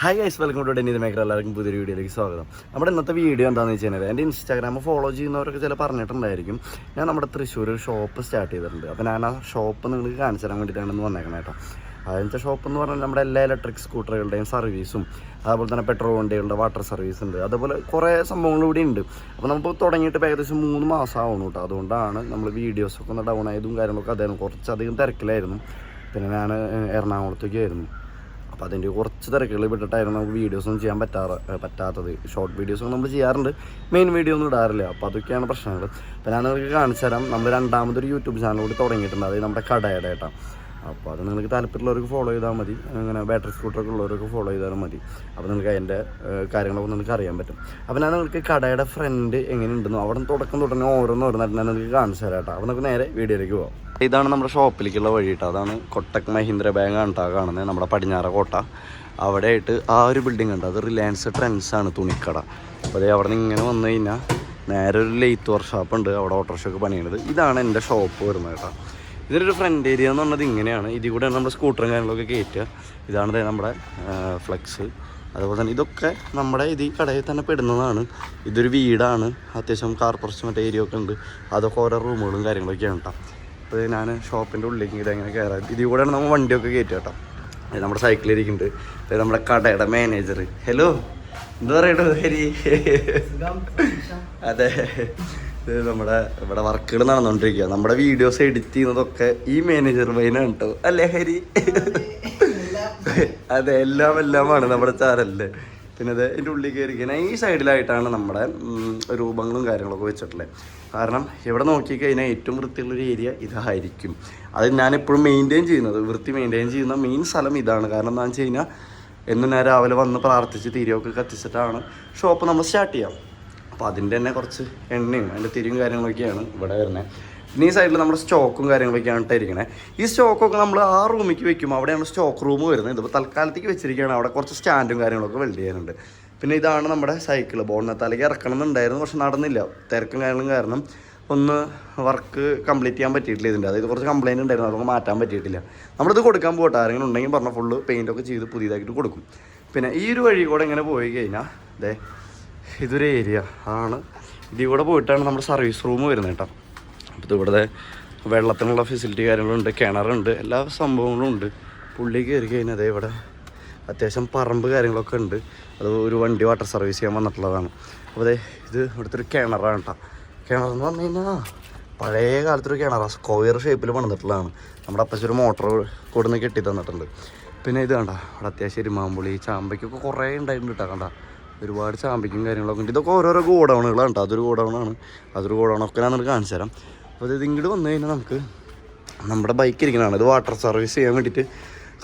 Hi guys welcome to Denny Maker എല്ലാവർക്കും പുതിയൊരു വീഡിയോയിലേക്ക് സ്വാഗതം. നമ്മുടെ ഇന്നത്തെ വീഡിയോ എന്താണെന്ന് വെച്ച് കഴിഞ്ഞാൽ എന്റെ ഇൻസ്റ്റാഗ്രാം ഫോളോ ചെയ്യുന്നവരൊക്കെ ചില പറഞ്ഞിട്ടുണ്ടായിരിക്കും. ഞാൻ നമ്മുടെ തൃശ്ശൂർ ഒരു ഷോപ്പ് സ്റ്റാർട്ട് ചെയ്തിട്ടുണ്ട്. അപ്പോൾ ഞാൻ ആ ഷോപ്പ് നിങ്ങൾക്ക് കാണിച്ചു തരാൻ വേണ്ടിയിട്ടാണ് ഇന്ന് വന്നേക്കണേ കേട്ടോ അതിന്റെ ഷോപ്പ് എന്ന് പറഞ്ഞാൽ നമ്മുടെ എല്ലാ ഇലക്ട്രിക് സ്കൂട്ടറുകളുടെയും സർവീസും അതുപോലെ തന്നെ പെട്രോൾ വണ്ടികളുടെ വാട്ടർ സർവീസ് ഉണ്ട്. അതുപോലെ കുറേ സംഭവങ്ങൾ ഇവിടെ ഉണ്ട്. അപ്പോൾ നമുക്ക് തുടങ്ങിയിട്ട് ഏകദേശം മൂന്ന് മാസം കേട്ടോ അതുകൊണ്ടാണ് നമ്മൾ വീഡിയോസൊക്കെ ഒന്ന് ഡൗൺ ആയതും കാര്യങ്ങളൊക്കെ അതായിരുന്നു കുറച്ചധികം തിരക്കിലായിരുന്നു. പിന്നെ ഞാൻ എറണാകുളത്തേക്കായിരുന്നു. അപ്പോൾ അതിന്റെ കുറച്ച് തിരക്കുകൾ വിട്ടിട്ടായിരുന്നു നമുക്ക് വീഡിയോസൊന്നും ചെയ്യാൻ പറ്റാറ് പറ്റാത്തത്. ഷോർട്ട് വീഡിയോസ് ഒന്നും നമ്മൾ ചെയ്യാറുണ്ട്. മെയിൻ വീഡിയോ ഒന്നും ഇടാറില്ല. അപ്പോൾ അതൊക്കെയാണ് പ്രശ്നങ്ങൾ അപ്പോൾ ഞാൻ നിങ്ങൾക്ക് കാണിച്ചു തരാം നമ്മൾ രണ്ടാമതൊരു യൂട്യൂബ് ചാനൽ കൂടി തുടങ്ങിയിട്ടുണ്ട്. അത് നമ്മുടെ കടയുടെ ഏട്ടാ അപ്പോൾ അത് നിങ്ങൾക്ക് താല്പര്യമുള്ളവർക്ക് ഫോളോ ചെയ്താൽ മതി. അങ്ങനെ ബാറ്ററി സ്കൂട്ടറൊക്കെ ഉള്ളവർക്ക് ഫോളോ ചെയ്താലും മതി. അപ്പോൾ നിങ്ങൾക്ക് അതിന്റെ കാര്യങ്ങളൊക്കെ നിങ്ങൾക്ക് അറിയാൻ പറ്റും. അപ്പോൾ ഞാൻ നിങ്ങൾക്ക് കടയുടെ ഫ്രണ്ട് എങ്ങനെയുണ്ടെന്നോ അവിടെ തുടക്കം തുടങ്ങി ഓരോന്നോരോന്നായിട്ട് ഞാൻ നിങ്ങൾക്ക് കാണിച്ചു തരാം കേട്ടോ. അപ്പോൾ നമുക്ക് നേരെ വീഡിയോയിലേക്ക് പോകാം ഇതാണ് നമ്മുടെ ഷോപ്പിലേക്കുള്ള വഴി കേട്ടോ. അതാണ് കൊട്ടക് മഹീന്ദ്ര ബാങ്ക് ആണ് കേട്ടോ. കാണുന്നത് നമ്മുടെ പടിഞ്ഞാറ കോട്ട. അവിടെ ആയിട്ട് ആ ഒരു ബിൽഡിംഗ് ഉണ്ട് അത് റിലയൻസ് ട്രെൻഡ്സ് ആണ് തുണിക്കട. അപ്പോൾ അതേ അവിടെ നിന്ന് ഇങ്ങനെ വന്നു കഴിഞ്ഞാൽ നേരെ ഒരു ലെയ്ത്ത് വർക്ക്ഷോപ്പ് ഉണ്ട്. അവിടെ ഓട്ടോറിക്ഷയൊക്കെ പണിയുന്നത് ഇതാണ് എന്റെ ഷോപ്പ് വരുന്നത് കേട്ടോ. ഇതിനൊരു ഫ്രണ്ട് ഏരിയ എന്ന് പറഞ്ഞത് ഇങ്ങനെയാണ്. ഇതിൽ കൂടെയാണ് നമ്മുടെ സ്കൂട്ടറും കാര്യങ്ങളൊക്കെ കയറ്റുക ഇതാണ് നമ്മുടെ ഫ്ലെക്സ് അതുപോലെ തന്നെ ഇതൊക്കെ നമ്മുടെ ഇത് ഈ കടയിൽ തന്നെ പെടുന്നതാണ്. ഇതൊരു വീടാണ്. അത്യാവശ്യം കാർ പ്രശ്നം മറ്റേ ഏരിയ ഒക്കെ ഉണ്ട്. അതൊക്കെ ഓരോ റൂമുകളും കാര്യങ്ങളൊക്കെയാണ് കേട്ടോ. അപ്പോൾ ഞാൻ ഷോപ്പിന്റെ ഉള്ളിലേക്ക് ഇതെങ്ങനെ കയറാം ഇതിൽ കൂടെയാണ് നമ്മൾ വണ്ടിയൊക്കെ കയറ്റുക കേട്ടോ. നമ്മുടെ സൈക്കിൾ ഇരിക്കുന്നുണ്ട്. നമ്മുടെ കടയുടെ മാനേജർ ഹലോ എന്താ പറയണോ ഹരി? അതെ. നമ്മുടെ ഇവിടെ വർക്കുകൾ നടന്നുകൊണ്ടിരിക്കുക നമ്മുടെ വീഡിയോസ് എഡിറ്റ് ചെയ്യുന്നതൊക്കെ ഈ മാനേജർ പൈനാണ് കേട്ടോ അല്ലേ ഹരി? അതെ എല്ലാം എല്ലാമാണ് നമ്മുടെ ചാനലിൽ. പിന്നെ അത് എന്റെ ഉള്ളിൽ കയറിക്കുന്ന ഈ സൈഡിലായിട്ടാണ് നമ്മുടെ രൂപങ്ങളും കാര്യങ്ങളൊക്കെ വെച്ചിട്ടുള്ളത് കാരണം ഇവിടെ നോക്കിക്കഴിഞ്ഞാൽ ഏറ്റവും വൃത്തിയുള്ളൊരു ഏരിയ ഇതായിരിക്കും. അത് ഞാനെപ്പോഴും മെയിന്റെയിൻ ചെയ്യുന്നത്. വൃത്തി മെയിന്റെയിൻ ചെയ്യുന്ന മെയിൻ സ്ഥലം ഇതാണ്. കാരണം എന്താണെന്ന് വെച്ച് കഴിഞ്ഞാൽ എന്നും ഞാൻ രാവിലെ വന്ന് പ്രാർത്ഥിച്ച് തിരിയൊക്കെ കത്തിച്ചിട്ടാണ് ഷോപ്പ് നമ്മൾ സ്റ്റാർട്ട് ചെയ്യാം. അപ്പോൾ അതിന്റെ തന്നെ കുറച്ച് എണ്ണയും അതിന്റെ തിരിയും കാര്യങ്ങളൊക്കെയാണ് ഇവിടെ വരുന്നത് പിന്നെ ഈ സൈഡിൽ നമ്മുടെ സ്റ്റോക്കും കാര്യങ്ങളൊക്കെയാണ് ഇട്ടിരിക്കണേ ഈ സ്റ്റോക്കൊക്കെ നമ്മൾ ആ റൂമിലേക്ക് വെക്കും. അവിടെയാണ് സ്റ്റോക്ക് റൂം വരുന്നത്. ഇതിപ്പോൾ തൽക്കാലത്തേക്ക് വെച്ചിരിക്കുകയാണ് അവിടെ കുറച്ച് സ്റ്റാൻഡും കാര്യങ്ങളൊക്കെ വെൽഡ് ചെയ്യാനുണ്ട്. പിന്നെ ഇതാണ് നമ്മുടെ സൈക്കിൾ ബോണിനത്താലേക്ക് ഇറക്കണം എന്നുണ്ടായിരുന്നു. പക്ഷെ നടന്നില്ല. തിരക്കും കാര്യങ്ങളും കാരണം ഒന്ന് വർക്ക് കംപ്ലീറ്റ് ചെയ്യാൻ പറ്റിയിട്ടില്ല ഇതിന്റെ അതായത് കുറച്ച് കംപ്ലയിന്റ് ഉണ്ടായിരുന്നു. അതൊക്കെ മാറ്റാൻ പറ്റിയിട്ടില്ല. നമ്മളിത് കൊടുക്കാൻ പോകട്ടെ ആരെങ്കിലും ഉണ്ടെങ്കിൽ പറഞ്ഞ ഫുള്ള് പെയിന്റൊക്കെ ചെയ്ത് പുതിയതായിട്ട് കൊടുക്കും. പിന്നെ ഈ ഒരു വഴി കൂടെ ഇങ്ങനെ പോയി കഴിഞ്ഞാൽ ദേ ഇതൊരു ഏരിയ ആണ്. ഇതിവിടെ പോയിട്ടാണ് നമ്മുടെ സർവീസ് റൂം വരുന്നത് കേട്ടോ. അപ്പോൾ ഇവിടുത്തെ വെള്ളത്തിനുള്ള ഫെസിലിറ്റി കാര്യങ്ങളുണ്ട് കിണറുണ്ട് എല്ലാ സംഭവങ്ങളും ഉണ്ട്. പുള്ളി കയറി കഴിഞ്ഞാൽ ഇവിടെ അത്യാവശ്യം പറമ്പ് കാര്യങ്ങളൊക്കെ ഉണ്ട്. അത് ഒരു വണ്ടി വാട്ടർ സർവീസ് ചെയ്യാൻ വന്നിട്ടുള്ളതാണ്. അപ്പോൾ അതെ ഇത് ഇവിടുത്തെ ഒരു കിണറാണ് കേട്ടോ. കിണറെന്ന് പറഞ്ഞു കഴിഞ്ഞാൽ പഴയ കാലത്തൊരു കിണറാണ് സ്ക്വയർ ഷേപ്പിൽ പണിതിട്ടുള്ളതാണ്. നമ്മുടെ അപ്പച്ചൊരു മോട്ടർ കൊടുന്ന് കെട്ടി തന്നിട്ടുണ്ട്. പിന്നെ ഇത് കണ്ട അവിടെ അത്യാവശ്യം എരുമാമ്പുളി ചാമ്പയ്ക്കൊക്കെ കുറേ ഉണ്ടായിട്ടുണ്ട് കേട്ടോ കണ്ട. ഒരുപാട് ചാമ്പിക്കും കാര്യങ്ങളൊക്കെ ഉണ്ട്. ഇതൊക്കെ ഓരോരോ ഗോഡൗണുകളാണ് കേട്ടോ. അതൊരു ഗോഡൗണാണ്. അതൊരു ഗോഡൗണൊക്കെ ഞാൻ നിങ്ങൾക്ക് കാണിച്ചു തരാം. അപ്പോൾ ഇത് ഇങ്ങോട്ട് വന്നു കഴിഞ്ഞാൽ നമുക്ക് നമ്മുടെ ബൈക്ക് ഇരിക്കുന്നതാണ് ഇത് വാട്ടർ സർവീസ് ചെയ്യാൻ വേണ്ടിയിട്ട്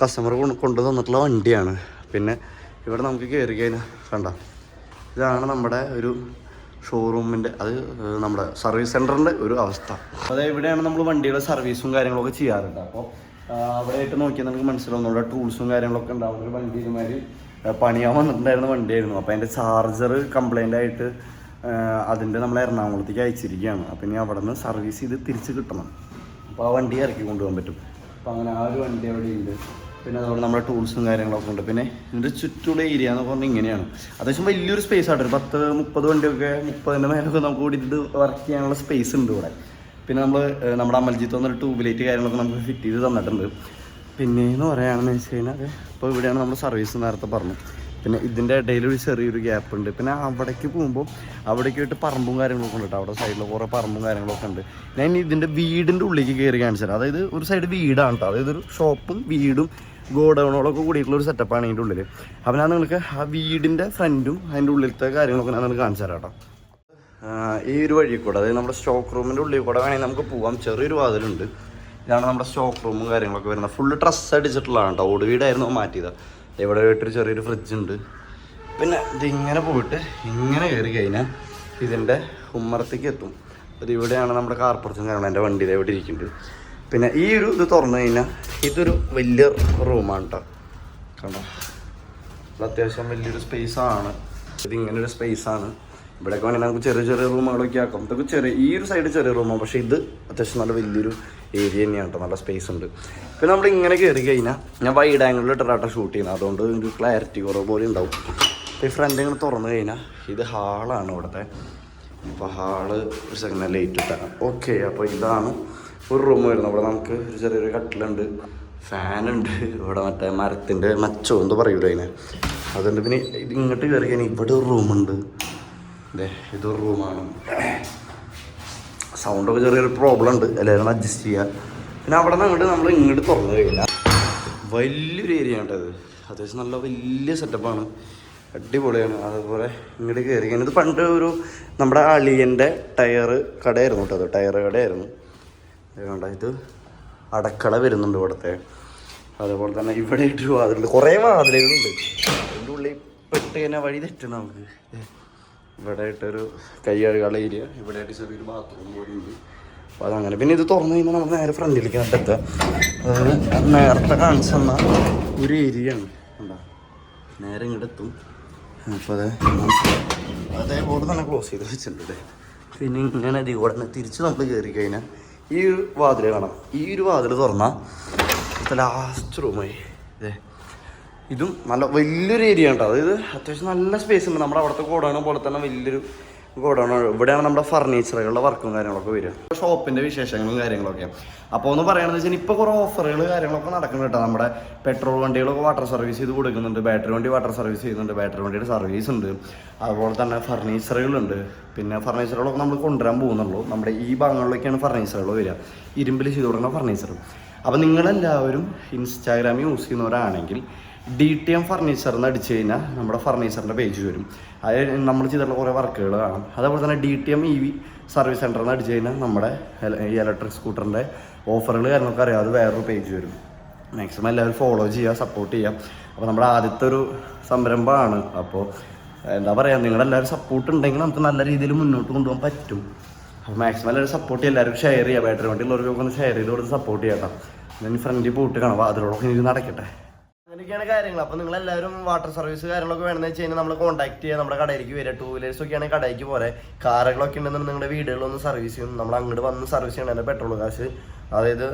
കസ്റ്റമർ കൊണ്ടു തന്നിട്ടുള്ള വണ്ടിയാണ്. പിന്നെ ഇവിടെ നമുക്ക് കയറി കഴിഞ്ഞാൽ കണ്ട? ഇതാണ് നമ്മുടെ ഒരു ഷോറൂമിന്റെ അത് നമ്മുടെ സർവീസ് സെന്ററിന്റെ ഒരു അവസ്ഥ. അതായത് ഇവിടെയാണ് നമ്മൾ വണ്ടിയുടെ സർവീസും കാര്യങ്ങളൊക്കെ ചെയ്യാറുണ്ട് അപ്പോൾ അവിടെ ആയിട്ട് നോക്കിയാൽ നമുക്ക് മനസ്സിലാവും. നമ്മുടെ ടൂൾസും കാര്യങ്ങളൊക്കെ ഉണ്ടാവും. ഒരു വണ്ടി ഏഹ്, പണിയാൻ വന്നിട്ടുണ്ടായിരുന്ന വണ്ടിയായിരുന്നു. അപ്പോൾ അതിന്റെ ചാർജർ കംപ്ലൈന്റ് ആയിട്ട് അതിന്റെ നമ്മൾ എറണാകുളത്തേക്ക് അയച്ചിരിക്കുകയാണ്. അപ്പോൾ ഇനി അവിടെ നിന്ന് സർവീസ് ചെയ്ത് തിരിച്ച് കിട്ടണം. അപ്പോൾ ആ വണ്ടി ഇറക്കി കൊണ്ടുപോകാൻ പറ്റും. അപ്പോൾ അങ്ങനെ ആ ഒരു വണ്ടി അവിടെ ഉണ്ട്. പിന്നെ അതുപോലെ നമ്മുടെ ടൂൾസും കാര്യങ്ങളൊക്കെ ഉണ്ട്. പിന്നെ ഇതിന്റെ ചുറ്റുള്ള ഏരിയ എന്ന് പറഞ്ഞാൽ ഇങ്ങനെയാണ്. അത്യാവശ്യം വലിയൊരു സ്പേസ് ആണ് ഒരു പത്ത് മുപ്പത് വണ്ടിയൊക്കെ മുപ്പതിന്റെ മേലൊക്കെ നമുക്ക് കൂടിയിട്ട് വർക്ക് ചെയ്യാനുള്ള സ്പേസ് ഉണ്ട് ഇവിടെ. പിന്നെ നമ്മൾ നമ്മുടെ അമൽജിത്ത് വന്നൊരു ട്യൂബ് ലൈറ്റ് കാര്യങ്ങളൊക്കെ നമുക്ക് ഫിറ്റ് ചെയ്ത് തന്നിട്ടുണ്ട്. പിന്നെ എന്ന് പറയുകയാണെന്ന് വെച്ച് കഴിഞ്ഞാൽ ഇപ്പോൾ ഇവിടെയാണ് നമ്മൾ സർവീസ് നേരത്തെ പറഞ്ഞു പിന്നെ ഇതിന്റെ ഇടയിൽ ഒരു ചെറിയൊരു ഗ്യാപ്പ് ഉണ്ട്. പിന്നെ അവിടേക്ക് പോകുമ്പോൾ അവിടേക്ക് പോയിട്ട് പറമ്പും കാര്യങ്ങളൊക്കെ ഉണ്ട് കേട്ടോ അവിടെ സൈഡിൽ കുറേ പറമ്പും കാര്യങ്ങളൊക്കെ ഉണ്ട്. ഞാൻ ഇതിന്റെ വീടിന്റെ ഉള്ളിലേക്ക് കയറി കാണിച്ചു തരാം. അതായത് ഒരു സൈഡ് വീടാണ് കേട്ടോ അതായത് ഒരു ഷോപ്പും വീടും ഗോഡൗണുകളൊക്കെ കൂടിയിട്ടുള്ള ഒരു സെറ്റപ്പാണ് ഇതിന്റെ ഉള്ളിൽ അപ്പോൾ ഞാൻ നിങ്ങൾക്ക് ആ വീടിന്റെ ഫ്രണ്ടും അതിന്റെ ഉള്ളിലത്തെ കാര്യങ്ങളൊക്കെ ഞാൻ നിങ്ങൾക്ക് കാണിച്ചു തരാം കേട്ടോ ഈ ഒരു വഴി കൂടെ അതായത് നമ്മുടെ സ്റ്റോക്ക് റൂമിന്റെ ഉള്ളിൽ കൂടെ വേണമെങ്കിൽ നമുക്ക് പോവാം. ചെറിയൊരു വാതിലുണ്ട്. ഇതാണ് നമ്മുടെ സ്റ്റോക്ക് റൂമും കാര്യങ്ങളൊക്കെ വരുന്നത്. ഫുള്ള് ഡ്രസ്സ് അടിച്ചിട്ടുള്ളതാണ് കേട്ടോ ഓട് വീടായിരുന്നു മാറ്റിയത്. ഇവിടെ വീട്ടിൽ ചെറിയൊരു ഫ്രിഡ്ജ് ഉണ്ട്. പിന്നെ ഇതിങ്ങനെ പോയിട്ട് ഇങ്ങനെ കയറി കഴിഞ്ഞാൽ ഇതിന്റെ ഉമ്മറത്തേക്ക് എത്തും. അത് ഇവിടെയാണ് നമ്മുടെ കാർ കാർപ്പുറത്തും കാരണം എന്റെ വണ്ടി ഇവിടെ ഇരിക്കുന്നുണ്ട് പിന്നെ ഈ ഒരു ഇത് തുറന്നു കഴിഞ്ഞാൽ ഇതൊരു വലിയ റൂമാണ് കേട്ടോ കണ്ടോ? അത്യാവശ്യം വലിയൊരു സ്പേസാണ് ആണ്. ഇത് ഇങ്ങനെ ഒരു സ്പേസ് ആണ്. ഇവിടെയൊക്കെ വേണമെങ്കിൽ നമുക്ക് ചെറിയ ചെറിയ റൂമുകളൊക്കെ ആക്കാം. ഇതൊക്കെ ചെറിയ ഈ ഒരു സൈഡ് ചെറിയ റൂമാണ് പക്ഷേ ഇത് അത്യാവശ്യം നല്ല വലിയൊരു ഏരിയ തന്നെയാണ് കേട്ടോ. നല്ല സ്പേസ് ഉണ്ട്. പിന്നെ നമ്മൾ ഇങ്ങനെ കയറി കഴിഞ്ഞാൽ ഞാൻ വൈഡ് ആംഗിളിൽ ഇട്ടിട്ടാണ് ഷൂട്ട് ചെയ്യുന്നത് അതുകൊണ്ട് ഒരു ക്ലാരിറ്റി കുറവ് പോലെ ഉണ്ടാവും. അപ്പോൾ ഈ ഫ്രണ്ട് ഇങ്ങനെ തുറന്നു കഴിഞ്ഞാൽ ഇത് ഹാളാണ് ഇവിടുത്തെ. അപ്പോൾ ഹാൾ ഒരു സെക്കൻഡ് ലൈറ്റ് ഇട്ടാണ് ഓക്കെ അപ്പോൾ ഇതാണ് ഒരു റൂം വരുന്നത്. ഇവിടെ നമുക്ക് ഒരു ചെറിയൊരു കട്ടിലുണ്ട് ഫാനുണ്ട് ഇവിടെ മറ്റേ മരത്തിന്റെ മച്ചോ എന്ന് പറയൂല അതിനെ. അതുകൊണ്ട് പിന്നെ ഇത് ഇങ്ങോട്ട് കയറി കഴിഞ്ഞാൽ ഇവിടെ ഒരു റൂമുണ്ട് അതെ ഇതൊരു റൂമാണ് സൗണ്ടൊക്കെ ചെറിയൊരു പ്രോബ്ലം ഉണ്ട്. എല്ലാവരും അഡ്ജസ്റ്റ് ചെയ്യുക പിന്നെ അവിടെ നിന്ന് അങ്ങോട്ട് നമ്മൾ ഇങ്ങോട്ട് തുറന്നു കഴിഞ്ഞാൽ വലിയൊരു ഏരിയ ആണ് ഇത് അത്യാവശ്യം നല്ല വലിയ സെറ്റപ്പാണ് അടിപൊളിയാണ്. അതുപോലെ ഇങ്ങോട്ട് കയറി കഴിഞ്ഞാൽ ഇത് പണ്ട് ഒരു നമ്മുടെ അളിയന്റെ ടയർ കടയായിരുന്നു കേട്ടോ അത്. ടയർ കടയായിരുന്നു. അതുകൊണ്ട് ഇത് അടക്കള വരുന്നുണ്ട് ഇവിടുത്തെ. അതുപോലെ തന്നെ ഇവിടെ ഇട്ട് വാതിലുണ്ട്. കുറേ വാതിലുകളുണ്ട്. അതിന്റെ ഉള്ളിൽ പെട്ട് കഴിഞ്ഞാൽ വഴി തെറ്റണം നമുക്ക്. ഇവിടെ ആയിട്ടൊരു കൈ കഴുകാനുള്ള ഏരിയ ഇവിടെ ആയിട്ട് ചെറിയൊരു ബാത്റൂം പോലെ ഉണ്ട്. അപ്പോൾ അതങ്ങനെ. പിന്നെ ഇത് തുറന്നു കഴിയുമ്പോൾ നമുക്ക് നേരെ ഫ്രണ്ടിലേക്ക് കണ്ടെത്തുക അതായത് നേരത്തെ കാണിച്ചു തന്ന ഒരു ഏരിയ ആണ്. നേരെ ഇങ്ങോട്ട് എത്തും. അപ്പോൾ അതെ അതേപോലെ തന്നെ ക്ലോസ് ചെയ്ത് വെച്ചിട്ടുണ്ട് പിന്നെ ഇങ്ങനെ അതി തന്നെ തിരിച്ച് നമ്മൾ കയറി കഴിഞ്ഞാൽ ഈ ഒരു വാതിൽ കാണാം. ഈ ഒരു വാതിൽ തുറന്നാൽ ലാസ്റ്റ് റൂമായി ഇതേ. ഇതും നല്ല വലിയൊരു ഏരിയ ഉണ്ട് അതായത് അത്യാവശ്യം നല്ല സ്പേസ് ഉണ്ട്. നമ്മുടെ അവിടുത്തെ ഗോഡൗൺ പോലെ തന്നെ വലിയൊരു ഗോഡൗണ് ഇവിടെയാണ് നമ്മുടെ ഫർണിച്ചറുകളുടെ വർക്കും കാര്യങ്ങളൊക്കെ വരിക. ഷോപ്പിന്റെ വിശേഷങ്ങളും കാര്യങ്ങളൊക്കെ അപ്പോൾ ഒന്ന് പറയുകയാണെന്ന് വെച്ചാൽ ഇപ്പോൾ കുറേ ഓഫറുകൾ കാര്യങ്ങളൊക്കെ നടക്കുന്നുണ്ട് കേട്ടോ. നമ്മുടെ പെട്രോൾ വണ്ടികളൊക്കെ വാട്ടർ സർവീസ് ചെയ്ത് കൊടുക്കുന്നുണ്ട്. ബാറ്ററി വണ്ടി വാട്ടർ സർവീസ് ചെയ്യുന്നുണ്ട്. ബാറ്ററി വണ്ടിയുടെ സർവീസ് ഉണ്ട്. അതുപോലെ തന്നെ ഫർണിച്ചറുകളുണ്ട് പിന്നെ ഫർണിച്ചറുകളൊക്കെ നമ്മൾ കൊണ്ടുവരാൻ പോകുന്നുള്ളൂ. നമ്മുടെ ഈ ഭാഗങ്ങളിലൊക്കെയാണ് ഫർണിച്ചറുകൾ വരിക. ഇരുമ്പിൽ ചെയ്ത് കൊടുക്കുന്ന ഫർണിച്ചർ അപ്പോൾ നിങ്ങളെല്ലാവരും ഇൻസ്റ്റാഗ്രാം യൂസ് ചെയ്യുന്നവരാണെങ്കിൽ ഡി ടി എം ഫർണിച്ചർ എന്ന് അടിച്ചു കഴിഞ്ഞാൽ നമ്മുടെ ഫർണിച്ചറിന്റെ പേജ് വരും. അത് നമ്മൾ ചെയ്തിട്ടുള്ള കുറേ വർക്കുകൾ കാണാം. അതേപോലെ തന്നെ D T M E V service centre എന്ന് അടിച്ചു കഴിഞ്ഞാൽ നമ്മുടെ ഈ ഇലക്ട്രിക് സ്കൂട്ടറിന്റെ ഓഫറുകൾ കാര്യങ്ങളൊക്കെ അറിയാം. അത് വേറൊരു പേജ് വരും. മാക്സിമം എല്ലാവരും ഫോളോ ചെയ്യുക സപ്പോർട്ട് ചെയ്യാം അപ്പോൾ നമ്മുടെ ആദ്യത്തെ ഒരു സംരംഭമാണ്. അപ്പോൾ എന്താ പറയുക നിങ്ങളെല്ലാവരും സപ്പോർട്ട് ഉണ്ടെങ്കിൽ നമുക്ക് നല്ല രീതിയിൽ മുന്നോട്ട് കൊണ്ടുപോകാൻ പറ്റും. അപ്പോൾ മാക്സിമം എല്ലാവരും സപ്പോർട്ട് ചെയ്യുക. എല്ലാവരും ഷെയർ ചെയ്യുക. ബാറ്ററി വണ്ടിയുള്ളവർക്കൊക്കെ ഒന്ന് ഷെയർ ചെയ്ത് കൊടുത്ത് സപ്പോർട്ട് ചെയ്യാം ഞാൻ ഫ്രണ്ടിൽ പോയിട്ട് കാണാം അതിലൂടെ ഇനി നടക്കട്ടെ. അങ്ങനെയൊക്കെയാണ് കാര്യങ്ങൾ. അപ്പോൾ നിങ്ങൾ എല്ലാവരും വാട്ടർ സർവീസ് കാര്യങ്ങളൊക്കെ വേണമെന്ന് വെച്ച് കഴിഞ്ഞാൽ നമ്മൾ കോൺടാക്ട് ചെയ്യുക നമ്മുടെ കടയിലേക്ക് വരിക. ടൂ വീലേഴ്സ് ഒക്കെ ആണെങ്കിൽ കടയിലേക്ക് പോരെ. കാറുകളൊക്കെ ഉണ്ടെന്നുണ്ടെങ്കിൽ നിങ്ങളുടെ വീടുകളിലൊന്ന് സർവീസ് ചെയ്യും. നമ്മൾ അങ്ങോട്ട് വന്ന് സർവീസ് ചെയ്യണം. പെട്രോൾ കാശ് അതായത്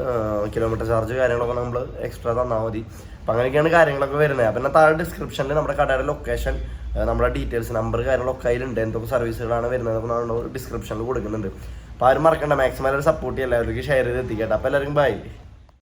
കിലോമീറ്റർ ചാർജ് കാര്യങ്ങളൊക്കെ നമ്മൾ എക്സ്ട്രാ തന്നാൽ മതി. അപ്പം അങ്ങനെയൊക്കെയാണ് കാര്യങ്ങളൊക്കെ വരുന്നത്. പിന്നെ താഴെ ഡിസ്ക്രിപ്ഷനിൽ നമ്മുടെ കടയുടെ ലൊക്കേഷൻ നമ്മുടെ ഡീറ്റെയിൽസ് നമ്പർ കാര്യങ്ങളൊക്കെ അതിലുണ്ട്. എന്തൊക്കെ സർവീസുകളാണ് വരുന്നത് അപ്പോൾ നമ്മൾ ഡിസ്ക്രിപ്ഷനിൽ കൊടുക്കുന്നുണ്ട്. അപ്പോൾ ആരും മറക്കണ്ട. മാക്സിമം എല്ലാവരും സപ്പോർട്ട് ചെയ്യുക. എല്ലാവർക്കും ഷെയർ ചെയ്ത് എത്തിക്കട്ടെ. അപ്പോൾ എല്ലാവർക്കും ബൈ